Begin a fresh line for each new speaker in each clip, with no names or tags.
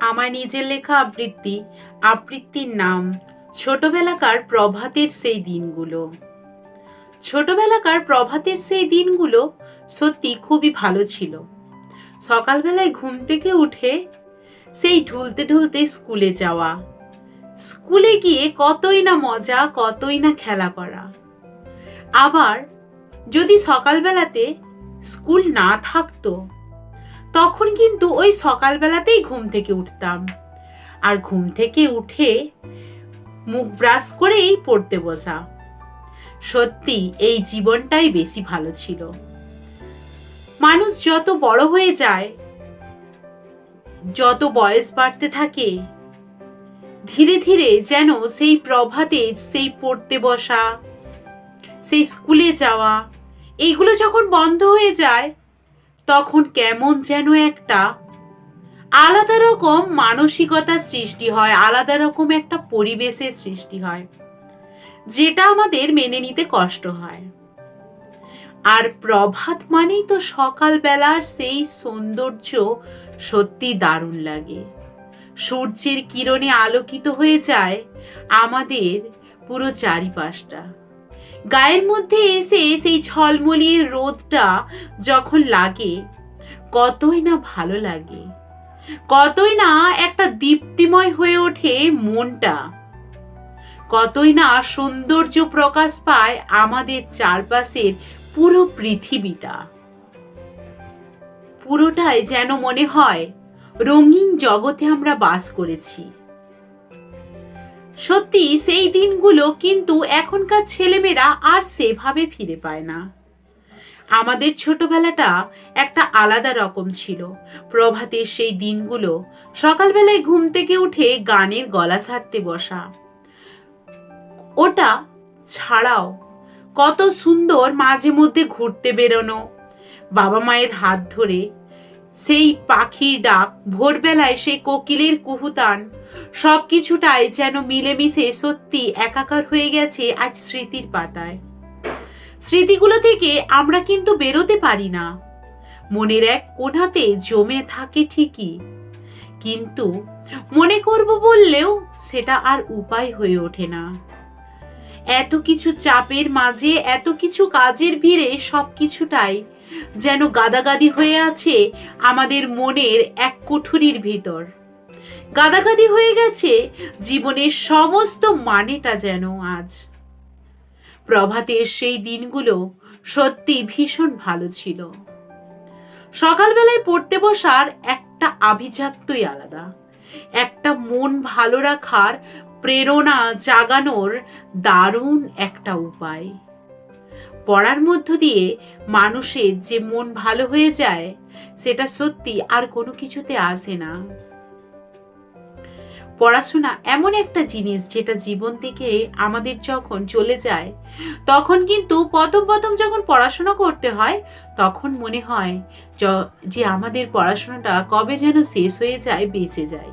আমার নিজের লেখা আবৃত্তি, আবৃত্তির নাম ছোটবেলাকার প্রভাতের সেই দিনগুলো। ছোটবেলাকার প্রভাতের সেই দিনগুলো সত্যি খুবই ভালো ছিল। সকালবেলায় ঘুম থেকে উঠে সেই ঢুলতে ঢুলতে স্কুলে যাওয়া। স্কুলে গিয়ে কতই না মজা, কতই না খেলা করা। আবার যদি সকালবেলাতে স্কুল না থাকতো তখন কিন্তু ওই সকালবেলাতেই ঘুম থেকে উঠতাম। আর ঘুম থেকে উঠে মুখ ব্রাশ করেই পড়তে বসা। সত্যি, এই জীবনটাই বেশি ভালো ছিল। মানুষ যত বড় হয়ে যায়, যত বয়স বাড়তে থাকে, ধীরে ধীরে যেন সেই প্রভাতে সেই পড়তে বসা, সেই স্কুলে যাওয়া, এইগুলো যখন বন্ধ হয়ে যায় তখন কেমন যেন একটা আলাদা রকম মানসিকতার সৃষ্টি হয়, আলাদা রকম একটা পরিবেশের সৃষ্টি হয়, যেটা আমাদের মেনে নিতে কষ্ট হয়। আর প্রভাত মানেই তো সকালবেলার সেই সৌন্দর্য সত্যি দারুণ লাগে। সূর্যের কিরণে আলোকিত হয়ে যায় আমাদের পুরো চারিপাশটা। গায়ের মধ্যে এসে সেই ঝলমলিয়ে রোদটা যখন লাগে, কতই না ভালো লাগে, কতই না একটা দীপ্তিময় হয়ে ওঠে মনটা, কতই না সৌন্দর্য প্রকাশ পায় আমাদের চারপাশের পুরো পৃথিবীটা। পুরোটাই যেন মনে হয় রঙিন জগতে আমরা বাস করেছি। সত্যি সেই দিনগুলো কিন্তু এখনকার ছেলেমেয়েরা আর সেভাবে ফিরে পায় না। আমাদের ছোটবেলাটা একটা আলাদা রকম ছিল। প্রভাতের সেই দিনগুলো, সকালবেলায় ঘুম থেকে উঠে গানের গলা ছাড়তে বসা। ওটা ছাড়াও কত সুন্দর মাঝে মধ্যে ঘুরতে বেরোনো। বাবা মায়ের হাত ধরে সেই পাখির ডাক ভোরবেলায় সেই কোকিলের কুহুতান। সব কিছুটাই যেন মিলেমিশে সত্যি একাকার হয়ে গেছে আজ স্মৃতির পাতায়। স্মৃতিগুলো থেকে আমরা কিন্তু বেরোতে পারি না। মনের এক কোণাতে জমে থাকে ঠিকই। কিন্তু মনে করব বললেও সেটা আর উপায় হয়ে ওঠে না। এত কিছু চাপের মাঝে, এত কিছু কাজের ভিড়ে সব কিছুটাই যেন গাদাগাদি হয়ে আছে আমাদের মনের এক কুঠুরির ভিতর। গাদাগাদি হয়ে গেছে জীবনের সমস্ত মানেটা যেন আজ। প্রভাতের সেই দিনগুলো সত্যি ভীষণ ভালো ছিল। সকালবেলায় পড়তে বসার একটা আভিজাত্যই আলাদা। একটা মন ভালো রাখার প্রেরণা জাগানোর দারুণ একটা উপায়। পড়ার মধ্য দিয়ে মানুষের যে মন ভালো হয়ে যায়, সেটা সত্যি আর কোনো কিছুতে আসে না। পড়াশোনা এমন একটা জিনিস যেটা জীবন থেকে আমাদের যখন চলে যায়, তখন কিন্তু প্রথম প্রথম যখন পড়াশোনা করতে হয়, তখন মনে হয় য- আমাদের পড়াশোনাটা কবে যেন শেষ হয়ে যায়, বেঁচে যায়।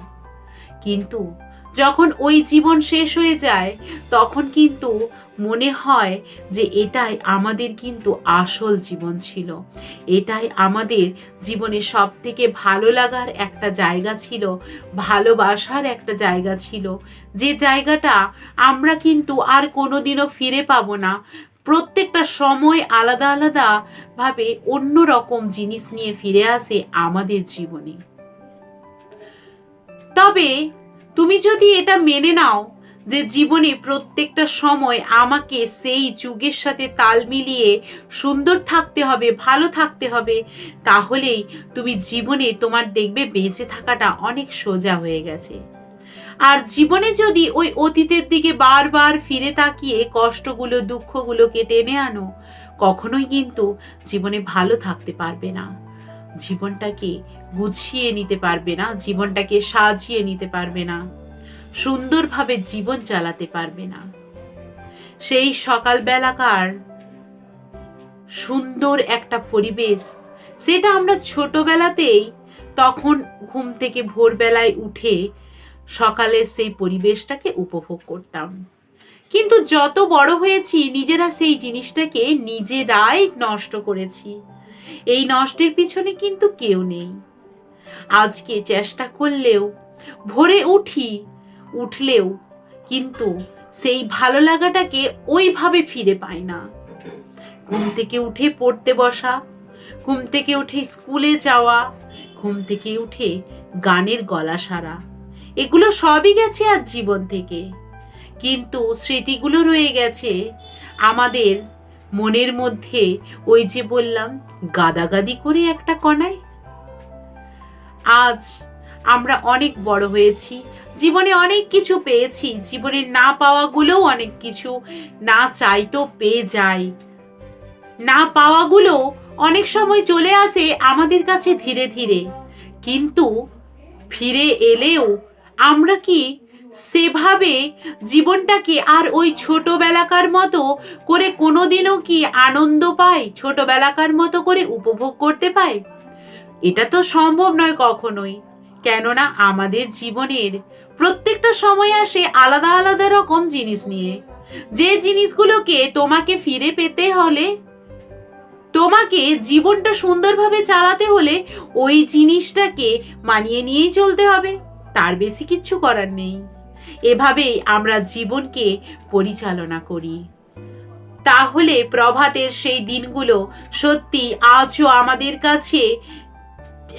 কিন্তু যখন ওই জীবন শেষ হয়ে যায়, তখন কিন্তু মনে হয় যে এটাই আমাদের কিন্তু আসল জীবন ছিল। এটাই আমাদের জীবনে সব থেকে ভালো লাগার একটা জায়গা ছিল, ভালোবাসার একটা জায়গা ছিল। যে জায়গাটা আমরা কিন্তু আর কোনোদিনও ফিরে পাবো না। প্রত্যেকটা সময় আলাদা আলাদা ভাবে অন্য রকম জিনিস নিয়ে ফিরে আসে আমাদের জীবনে। তবে তুমি যদি এটা মেনে নাও যে জীবনে প্রত্যেকটা সময় আমাকে সেই যুগের সাথে তাল মিলিয়ে সুন্দর থাকতে হবে, ভালো থাকতে হবে, তাহলেই তুমি জীবনে তোমার দেখবে বেঁচে থাকাটা অনেক সোজা হয়ে গেছে। আর জীবনে যদি ওই অতীতের দিকে বারবার ফিরে তাকিয়ে কষ্টগুলো, দুঃখগুলোকে টেনে আনো, কখনোই কিন্তু জীবনে ভালো থাকতে পারবে না। জীবনটাকে গুছিয়ে নিতে পারবে না, জীবনটাকে সাজিয়ে নিতে পারবে না, সুন্দরভাবে জীবন চালাতে পারবে না। সেই সকালবেলাকার সুন্দর একটা পরিবেশ, সেটা আমরা ছোটবেলাতেই তখন ঘুম থেকে ভোরবেলায় উঠে সকালের সেই পরিবেশটাকে উপভোগ করতাম। কিন্তু যত বড় হয়েছি, নিজেরা সেই জিনিসটাকে নিজেরাই নষ্ট করেছি। এই নষ্টের পিছনে কিন্তু কেউ নেই। আজকে চেষ্টা করলেও, ভোরে উঠি, উঠলেও কিন্তু সেই ভালো লাগাটাকে ওইভাবে ফিরে পাই না। ঘুম থেকে উঠে পড়তে বসা, ঘুম থেকে উঠে স্কুলে যাওয়া, ঘুম থেকে উঠে গানের গলা সারা, এগুলো সবই গেছে আজ জীবন থেকে। কিন্তু স্মৃতিগুলো রয়ে গেছে আমাদের মনের মধ্যে ওই যে বললাম, গাদাগাদি করে একটা কণায় আজ আমরা অনেক বড় হয়েছি, জীবনে অনেক কিছু পেয়েছি, জীবনে না পাওয়াগুলোও অনেক কিছু না চাইতেও পেয়ে যাই। না পাওয়াগুলো অনেক সময় চলে আসে আমাদের কাছে ধীরে ধীরে, কিন্তু ফিরে এলেও আমরা কি সেভাবে জীবনটাকে আর ওই ছোটবেলাকার মতো করে কোনোদিনও কি আনন্দ পাই ছোটবেলাকার মতো করে উপভোগ করতে পাই এটা তো সম্ভব নয় কখনোই। কেননা আমাদের জীবনের প্রত্যেকটা সময় আসে আলাদা আলাদা রকম জিনিস নিয়ে। যে জিনিসগুলোকে তোমাকে ফিরে পেতে হলে, তোমাকে জীবনটা সুন্দরভাবে চালাতে হলে ওই জিনিসটাকে মানিয়ে নিয়েই চলতে হবে। তার বেশি কিচ্ছু করার নেই। এভাবেই আমরা জীবনকে পরিচালনা করি। তাহলে প্রভাতের সেই দিনগুলো সত্যি আজও আমাদের কাছে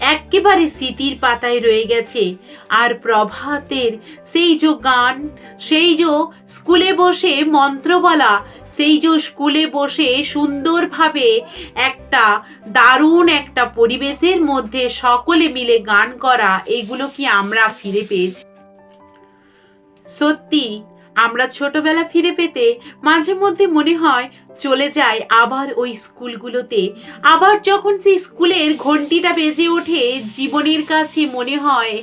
একেবারে স্মৃতির পাতায় রয়ে গেছে। আর প্রভাতের সেই যে গান, সেই যে স্কুলে বসে মন্ত্র বলা, সেই যে স্কুলে বসে সুন্দরভাবে একটা দারুণ একটা পরিবেশের মধ্যে সকলে মিলে গান করা, এগুলো কি আমরা ফিরে পেয়েছি? সত্যি, আমরা ছোটবেলা ফিরে পেতে মাঝে মধ্যে মনে হয় চলে যায় আবার ওই স্কুলগুলোতে। আবার যখন সেই স্কুলের ঘন্টিটা বেজে ওঠে, জীবনের কাছে মনে হয়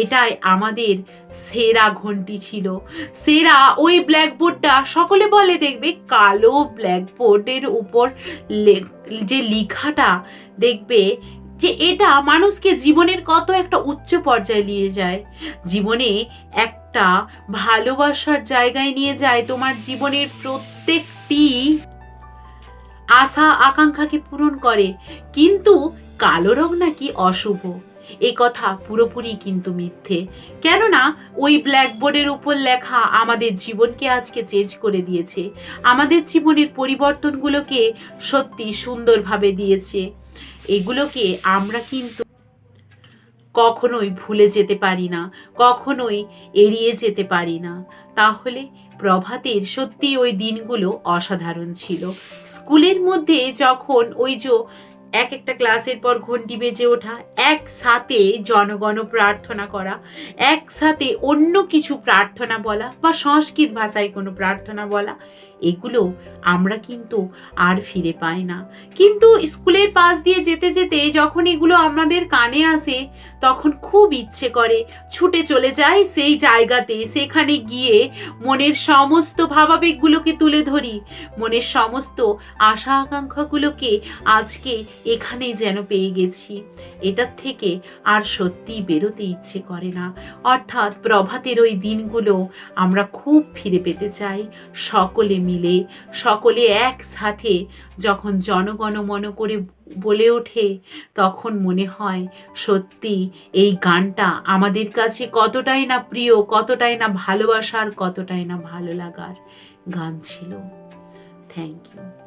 এটাই আমাদের সেরা ঘন্টি ছিল। সেরা ওই ব্ল্যাকবোর্ডটা, সকলে বলে দেখবে, কালো ব্ল্যাকবোর্ডের উপর যে লেখাটা, দেখবে যে এটা মানুষকে জীবনের কত একটা উচ্চ পর্যায়ে নিয়ে যায়। জীবনে একটা ভালোবাসার জায়গায় নিয়ে যায় তোমার জীবনের প্রত্যেকটি আশা, আকাঙ্ক্ষাকে পূরণ করে। কিন্তু কালো রং নাকি অশুভ? এ কথা পুরোপুরি কিন্তু মিথ্যে। কেননা ওই ব্ল্যাকবোর্ডের উপর লেখা আমাদের জীবনকে আজকে চেঞ্জ করে দিয়েছে। আমাদের জীবনের পরিবর্তনগুলোকে সত্যি সুন্দরভাবে দিয়েছে। এগুলোকে আমরা কিন্তু কখনোই ভুলে যেতে পারি না, কখনোই এড়িয়ে যেতে পারি না। তাহলে প্রভাতের সত্যি ওই দিনগুলো অসাধারণ ছিল। স্কুলের মধ্যে যখন ওই যে এক একটা ক্লাসের পর ঘন্টি বেজে ওঠা, একসাথে জনগণ প্রার্থনা করা, একসাথে অন্য কিছু প্রার্থনা বলা বা সংস্কৃত ভাষায় কোনো প্রার্থনা বলা, এগুলো আমরা কিন্তু আর ফিরে পাই না। কিন্তু স্কুলের পাশ দিয়ে যেতে যেতে যখন এগুলো আমাদের কানে আসে, তখন খুব ইচ্ছে করে ছুটে চলে যাই সেই জায়গাতে, সেখানে গিয়ে মনের সমস্ত ভাবাবেগগুলোকে তুলে ধরি, মনের সমস্ত আশা আকাঙ্ক্ষাগুলোকে আজকে এখানেই যেন পেয়ে গেছি। এটার থেকে আর সত্যিই বেরোতে ইচ্ছে করে না। অর্থাৎ প্রভাতের ওই দিনগুলো আমরা খুব ফিরে পেতে চাই। সকলে মিলে, সকলে একসাথে যখন জনগণমন করে বলে ওঠে, তখন মনে হয়, সত্যি এই গানটা আমাদের কাছে কতটাই না প্রিয়, কতটাই না ভালোবাসার, কতটাই না ভালো লাগার গান ছিল। Thank you